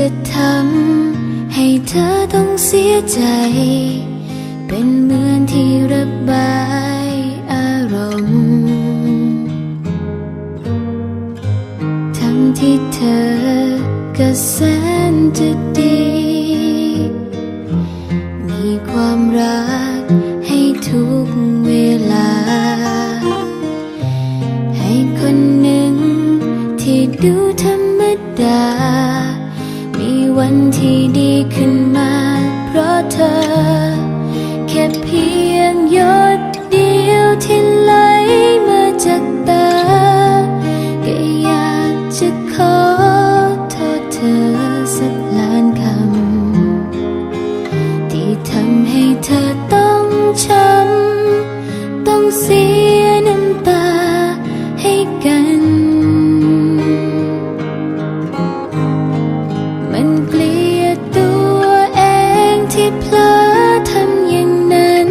จะทำให้เธอต้องเสียใจ เป็นเหมือนที่ระบายอารมณ์ทั้งที่เธอก็แสนจะดี มีความรักให้ทุกเวลา ให้คนหนึ่งที่ดูทำ วันที่ดีขึ้นมา เพราะเธอ แค่เพียงหยดเดียวที่ไหลมาจากตาก็อยากจะขอโทษเธอสักล้านคำ ที่ทำให้เธอต้องช้ำต้องเสีย เพลอทำอย่างนั้น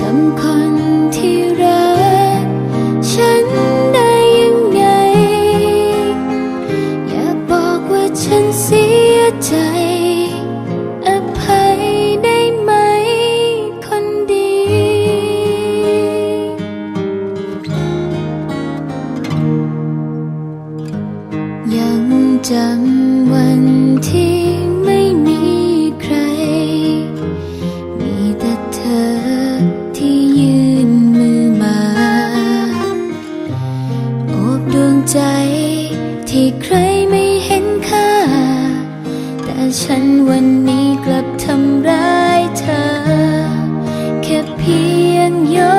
ทำคนที่รัก ฉันได้ยังไง อยากบอกว่าฉันเสียใจ อภัยได้ไหมคนดี ยังจำ ฉันวันนี้กลับทำร้ายเธอ แค่เพียงยอ